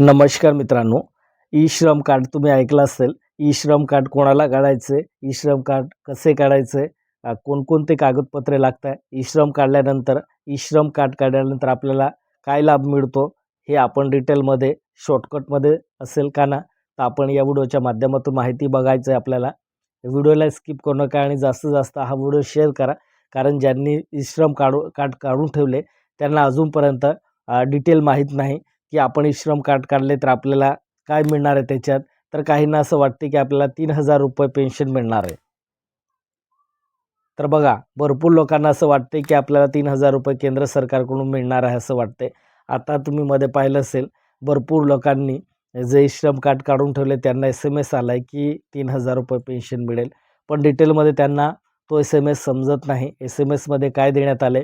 नमस्कार मित्रांनो ई श्रम कार्ड तुम्ही ऐकलं असेल ई श्रम कार्ड कोणाला काढायचे ई श्रम कार्ड कसे काढायचे कोणकोणते कागदपत्रे लागतात ई श्रम काढल्यानंतर ई श्रम कार्ड काढल्यानंतर आपल्याला काय लाभ मिळतो हे आपण डिटेलमध्ये शॉर्टकटमध्ये असेल का ना तर आपण या व्हिडिओच्या माध्यमातून माहिती बघायचं आहे आपल्याला व्हिडिओला स्किप करू नका आणि जास्तीत जास्त हा व्हिडिओ शेअर करा कारण ज्यांनी ई श्रम काढू कार्ड काढून ठेवले त्यांना अजूनपर्यंत डिटेल माहीत नाही. की आपण ई श्रम कार्ड काढले तर आपल्याला काय मिळणार आहे त्याच्यात? तर काहींना असं वाटते की आपल्याला तीन हजार रुपये पेन्शन मिळणार आहे. तर बघा भरपूर लोकांना असं वाटते की आपल्याला तीन हजार रुपये केंद्र सरकारकडून मिळणार आहे असं वाटते आता तुम्ही मध्ये पाहिलं असेल भरपूर लोकांनी जे श्रम कार्ड काढून ठेवले त्यांना एस एम एस आला आहे की तीन हजार रुपये पेन्शन मिळेल. पण डिटेलमध्ये त्यांना तो एस एम एस समजत नाही. एस एम एसमध्ये काय देण्यात आले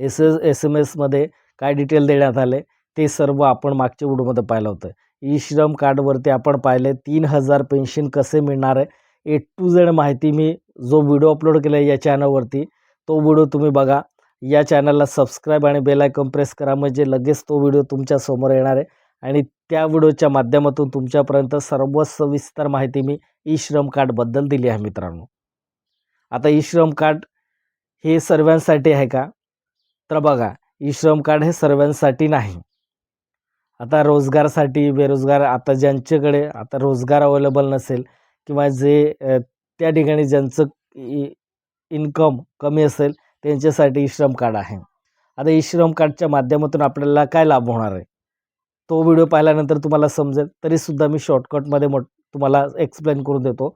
एस एस एस एम एसमध्ये काय डिटेल देण्यात आले ते सर्व आपण मागच्या व्हिडिओमध्ये पाहिलं होतं. ई श्रम कार्डवरती आपण पाहिले तीन हजार पेन्शन कसे मिळणार आहे ए टू झेड माहिती मी जो व्हिडिओ अपलोड केला आहे या चॅनलवरती तो व्हिडिओ तुम्ही बघा. या चॅनलला सबस्क्राईब आणि बेल आयकॉन प्रेस करा म्हणजे लगेच तो व्हिडिओ तुमच्यासमोर येणार आहे. आणि त्या व्हिडिओच्या माध्यमातून तुमच्यापर्यंत सर्व सविस्तर माहिती मी ई श्रम कार्डबद्दल दिली आहे मित्रांनो. आता ई श्रम कार्ड हे सर्वांसाठी आहे का? तर बघा ई श्रम कार्ड हे सर्वांसाठी नाही. आता रोजगारसाठी बेरोजगार आता ज्यांच्याकडे आता रोजगार अवेलेबल नसेल किंवा जे त्या ठिकाणी ज्यांचं इ इन्कम कमी असेल त्यांच्यासाठी ई श्रम कार्ड आहे. आता ई श्रम कार्डच्या माध्यमातून आपल्याला काय लाभ होणार आहे? तो व्हिडिओ पाहिल्यानंतर तुम्हाला समजेल. तरीसुद्धा मी शॉर्टकटमध्ये मोठ तुम्हाला एक्सप्लेन करून देतो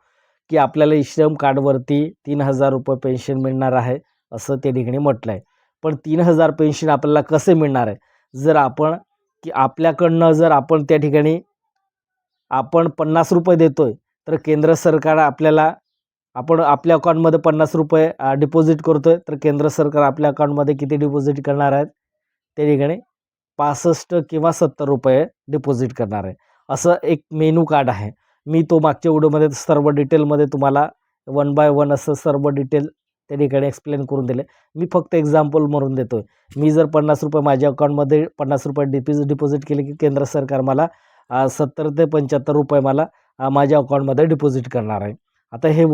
की आपल्याला ई श्रम कार्डवरती तीन हजार रुपये पेन्शन मिळणार आहे असं त्या ठिकाणी म्हटलं आहे पण तीन हजार पेन्शन आपल्याला कसे मिळणार आहे? जर आपण की आपल्याकडनं जर आपण त्या ठिकाणी आपण पन्नास रुपये देतोय तर केंद्र सरकार आपल्याला आपण आपल्या अकाउंटमध्ये पन्नास रुपये डिपॉझिट करतोय तर केंद्र सरकार आपल्या अकाउंटमध्ये किती डिपॉझिट करणार आहेत? त्या ठिकाणी पासष्ट किंवा सत्तर रुपये डिपॉझिट करणार आहे. असं एक मेनू कार्ड आहे. मी तो मागच्या व्हिडिओमध्ये सर्व डिटेलमध्ये तुम्हाला वन बाय वन असं सर्व डिटेल त्या ठिकाणी एक्सप्लेन करून दिले. मी फक्त एक्झाम्पल म्हणून देतो आहे मी जर पन्नास रुपये माझ्या अकाउंटमध्ये पन्नास रुपये डिपॉझिट डिपॉझिट केले की केंद्र सरकार मला सत्तर ते पंच्याहत्तर रुपये मला माझ्या अकाउंटमध्ये डिपॉझिट करणार आहे. आता हे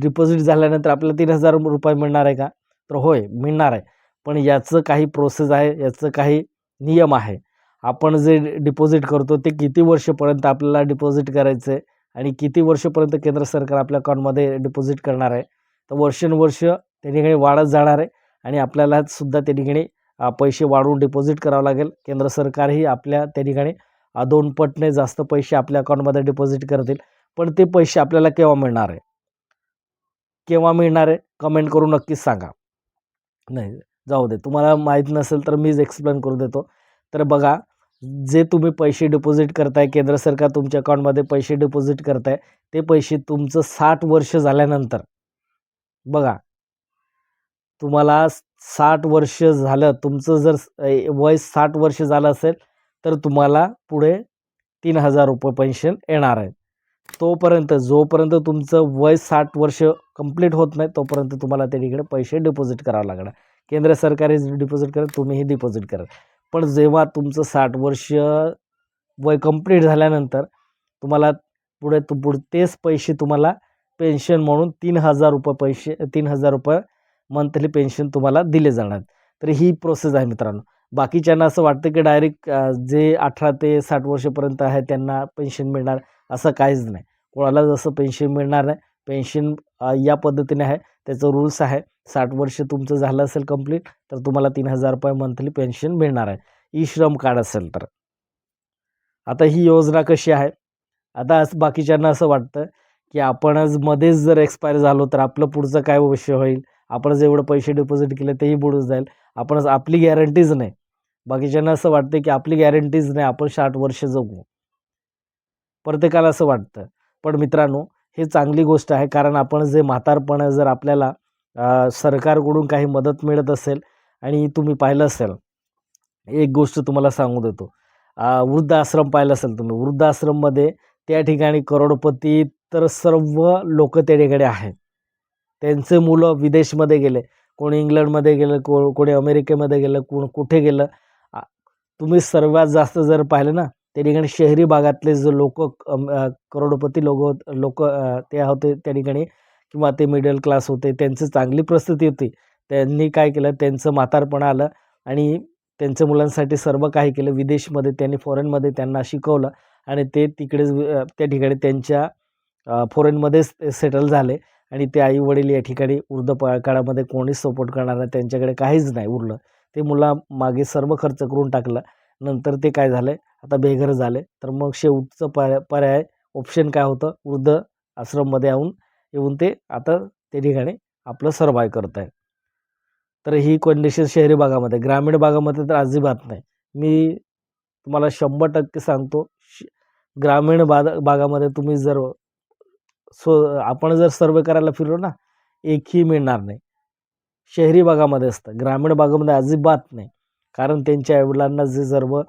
डिपॉझिट झाल्यानंतर आपल्याला तीन हजार रुपये मिळणार आहे का? तर होय मिळणार आहे. पण याचं काही प्रोसेस आहे याचं काही नियम आहे. आपण जे डिपॉझिट करतो ते किती वर्षपर्यंत आपल्याला डिपॉझिट करायचं आहे आणि किती वर्षपर्यंत केंद्र सरकार आपल्या अकाउंटमध्ये डिपॉझिट करणार आहे? तर वर्षानुवर्ष त्या ठिकाणी वाढत जाणार आहे आणि आपल्याला सुद्धा त्या ठिकाणी पैसे वाढवून डिपॉझिट करावं लागेल. केंद्र सरकारही आपल्या त्या ठिकाणी दोन पटने जास्त पैसे आपल्या अकाउंटमध्ये डिपॉझिट करतील. पण ते पैसे आपल्याला केव्हा मिळणार आहे? केव्हा मिळणार आहे? कमेंट करून नक्कीच सांगा. नाही जाऊ दे. तुम्हाला माहीत नसेल तर मीच एक्सप्लेन करून देतो. तर बघा जे तुम्ही पैसे डिपॉझिट करताय केंद्र सरकार तुमच्या अकाउंटमध्ये पैसे डिपॉझिट करताय ते पैसे तुमचं साठ वर्ष झाल्यानंतर बघा तुम्हाला साठ वर्ष झालं तुमचं जर वय साठ वर्ष झालं असेल तर तुम्हाला पुढे तीन हजार रुपये पेन्शन येणार आहे. तोपर्यंत जोपर्यंत तुमचं वय साठ वर्ष कंप्लीट होत नाही तोपर्यंत तुम्हाला त्या ठिकाणी पैसे डिपॉझिट करावं लागणार. केंद्र सरकारी डिपॉझिट करेल तुम्हीही डिपॉझिट कराल पण जेव्हा तुमचं साठ वर्ष वय कंप्लीट झाल्यानंतर तुम्हाला पुढे तु पुढे तेच पैसे तुम्हाला पेन्शन म्हणून तीन हजार रुपये पैसे तीन हजार रुपये मंथली पेन्शन तुम्हाला दिले जाणार. तर ही प्रोसेस आहे मित्रांनो. बाकीच्यांना असं वाटतं की डायरेक्ट जे अठरा ते साठ वर्षापर्यंत आहे त्यांना पेन्शन मिळणार असं काहीच नाही. कोणाला जसं पेन्शन मिळणार नाही पेन्शन या पद्धतीने आहे त्याचं रूल्स आहे. साठ वर्ष तुमचं झालं असेल कंप्लीट तर तुम्हाला तीन हजार रुपये मंथली पेन्शन मिळणार आहे. ई श्रम कार्ड असेल तर. आता ही योजना कशी आहे? आता असं बाकीच्यांना असं वाटतं की आपणच मध्येच जर एक्सपायर झालो तर आपलं पुढचं काय भविष्य होईल? आपण जेवढं पैसे डिपॉझिट केले तेही बुडून जाईल. आपणच आपली गॅरंटीज नाही. बाकीच्यांना असं वाटतं की आपली गॅरंटीज नाही आपण साठ वर्ष जगू. प्रत्येकाला असं वाटतं. पण मित्रांनो हे चांगली गोष्ट आहे कारण आपण जे म्हातारपण जर आपल्याला सरकारकडून काही मदत मिळत असेल आणि तुम्ही पाहिलं असेल एक गोष्ट तुम्हाला सांगू देतो. वृद्धाश्रम पाहिलं असेल तुम्ही वृद्धाश्रममध्ये त्या ठिकाणी करोडपती तर सर्व लोक त्या ठिकाणी आहेत. त्यांचे मुलं विदेशमध्ये गेले. कोणी इंग्लंडमध्ये गेलं को कोणी अमेरिकेमध्ये गेलं कोण कुठे गेलं. तुम्ही सर्वात जास्त जर पाहिलं ना त्या ठिकाणी शहरी भागातले जे लोक करोडपती लोक लोक ते होते त्या ठिकाणी किंवा ते मिडल क्लास होते. त्यांची चांगली प्रस्थिती होती. त्यांनी काय केलं त्यांचं म्हातारपण आलं आणि त्यांच्या मुलांसाठी सर्व काही केलं. विदेशमध्ये त्यांनी फॉरेनमध्ये त्यांना शिकवलं आणि ते तिकडेच त्या ठिकाणी त्यांच्या फॉरेनमध्येच सेटल झाले आणि ते आई वडील या ठिकाणी वृद्ध प काळामध्ये कोणीच सपोर्ट करणार नाही त्यांच्याकडे काहीच नाही उरलं. ते मुला मागे सर्व खर्च करून टाकलं. नंतर ते काय झालं? आता बेघर झाले. तर मग शेवटचं पर्याय पर्याय ऑप्शन काय होतं? वृद्ध आश्रममध्ये येऊन येऊन ते आता त्या ठिकाणी आपलं सर्वाय करत आहे तर ही कंडिशन शहरी भागामध्ये ग्रामीण भागामध्ये तर अजिबात नाही. मी तुम्हाला शंभर टक्के सांगतो श ग्रामीण भाग भागामध्ये तुम्ही जर सो आपण जर सर्वे करायला फिरलो ना एकही मिळणार नाही. शहरी भागामध्ये असतं ग्रामीण भागामध्ये अजिबात नाही. कारण त्यांच्या आईवडिलांना जे सर्व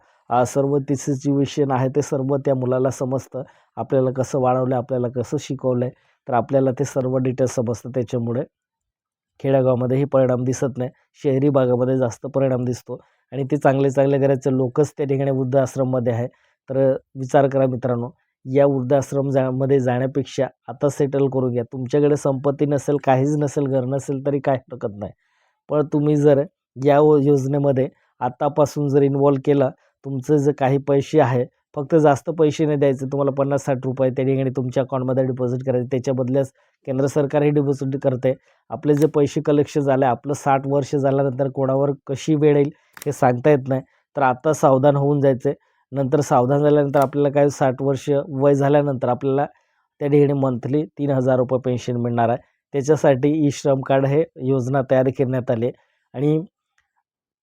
सर्व ती सिच्युएशन आहे ते सर्व त्या मुलाला समजतं. आपल्याला कसं वाढवलं आपल्याला कसं शिकवलं आहे तर आपल्याला ते सर्व डिटेल्स समजतं. त्याच्यामुळे खेडेगावामध्येही परिणाम दिसत नाही. शहरी भागामध्ये जास्त परिणाम दिसतो. आणि ते चांगले चांगले घराचे लोकच त्या ठिकाणी वृद्ध आश्रममध्ये आहे. तर विचार करा मित्रांनो या वृद्धाश्रम जा मध्ये जाण्यापेक्षा आता सेटल करून घ्या. तुमच्याकडे संपत्ती नसेल काहीच नसेल घर नसेल तरी काय हरकत नाही. पण तुम्ही जर या योजनेमध्ये आतापासून जर इन्वॉल्व केलं तुमचं जे काही पैसे आहे फक्त जास्त पैसे नाही द्यायचे तुम्हाला पन्नास साठ रुपये त्या ठिकाणी तुमच्या अकाउंटमध्ये डिपॉझिट करायचे. त्याच्या बदल्यास केंद्र सरकारही डिपॉझिट करते. आपले जे पैसे कलेक्शन झाले आपलं साठ वर्ष झाल्यानंतर कोणावर कशी वेळ येईल हे सांगता येत नाही. तर आता सावधान होऊन जायचं नंतर सावधान झाल्यानंतर आपल्याला काय साठ वर्ष वय झाल्यानंतर आपल्याला त्या ठिकाणी मंथली तीन हजार रुपये पेन्शन मिळणार आहे. त्याच्यासाठी ई श्रम कार्ड हे योजना तयार करण्यात आली आणि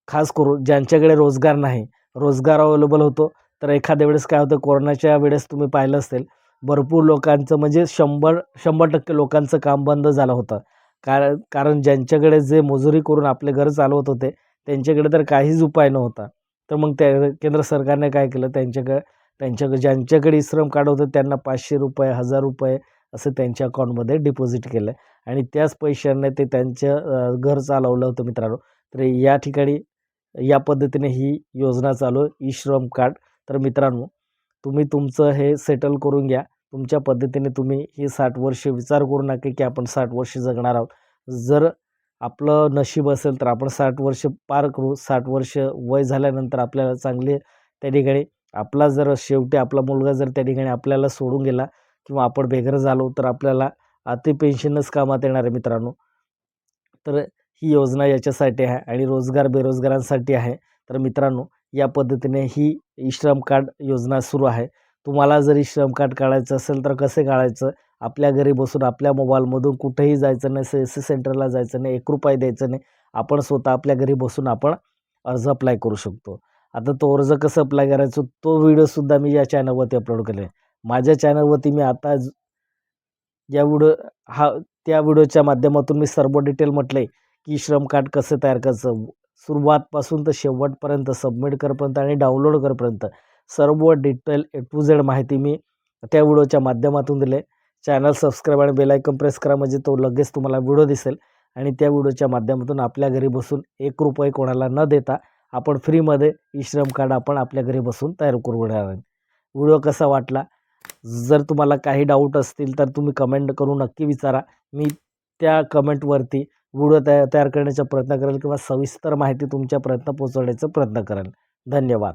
खास करून ज्यांच्याकडे रोजगार नाही रोजगार अवेलेबल होतो तर एखाद्या वेळेस काय होतं कोरोनाच्या वेळेस तुम्ही पाहिलं असेल भरपूर लोकांचं म्हणजे शंभर शंभर टक्के लोकांचं काम बंद झालं होतं. कारण कारण ज्यांच्याकडे जे मजुरी करून आपले घर चालवत होते त्यांच्याकडे तर काहीच उपाय नव्हता. तर मग त्या केंद्र सरकारने काय केलं? त्यांच्याकडे त्यांच्याकडे ज्यांच्याकडे श्रम कार्ड होतं त्यांना पाचशे रुपये हजार रुपये असं त्यांच्या अकाउंटमध्ये डिपॉझिट केलं. आणि त्याच पैशांना ते त्यांचं घर चालवलं होतं मित्रांनो. तर या ठिकाणी या पद्धतीने ही योजना चालू ई श्रम कार्ड. तर मित्रांनो तुम्ही तुमचं हे सेटल करून घ्या. तुमच्या पद्धतीने तुम्ही ही साठ वर्ष विचार करू नका की आपण साठ वर्ष जगणार आहोत. जर आपलं नशीब असेल तर आपण साठ वर्ष पार करू. साठ वर्ष वय झाल्यानंतर आपल्याला चांगले त्या ठिकाणी आपला जर शेवटी आपला मुलगा जर त्या ठिकाणी आपल्याला सोडून गेला किंवा आपण बेघर झालो तर आपल्याला अति पेन्शनच कामात येणार आहे मित्रांनो. तर ही योजना याच्यासाठी आहे आणि रोजगार बेरोजगारांसाठी आहे. तर मित्रांनो या पद्धतीने ही ई श्रम कार्ड योजना सुरू आहे. तुम्हाला जरी श्रम कार्ड काढायचं असेल तर कसे काढायचं? आपल्या घरी बसून आपल्या मोबाईलमधून कुठेही जायचं नाही सी एस सी सेंटरला जायचं नाही एक रुपये द्यायचं नाही. आपण स्वतः आपल्या घरी बसून आपण अर्ज अप्लाय करू शकतो. आता तो अर्ज कसं अप्लाय करायचो? तो व्हिडिओसुद्धा मी या चॅनलवरती अपलोड केले माझ्या चॅनलवरती मी आता या व्हिडिओ हा त्या व्हिडिओच्या माध्यमातून मी सर्व डिटेल म्हटले की श्रम कार्ड कसं तयार करायचं? सुरुवातपासून तर शेवटपर्यंत सबमिट करपर्यंत आणि डाउनलोड करपर्यंत. सर्व डिटेल ए टू झेड माहिती मी त्या व्हिडिओच्या माध्यमातून दिले. चॅनल सबस्क्राईब आणि बेलायकन प्रेस करा म्हणजे तो लगेच तुम्हाला व्हिडिओ दिसेल. आणि त्या व्हिडिओच्या माध्यमातून आपल्या घरी बसून एक रुपये कोणाला न देता आपण फ्रीमध्ये ई श्रम कार्ड आपण आपल्या घरी बसून तयार करू घेणार आहे. व्हिडिओ कसा वाटला? जर तुम्हाला काही डाऊट असतील तर तुम्ही कमेंट करून नक्की विचारा. मी त्या कमेंटवरती व्हिडिओ तया तयार करण्याचा प्रयत्न करेल किंवा सविस्तर माहिती तुमच्या प्रयत्न पोचवण्याचा प्रयत्न करेल. धन्यवाद.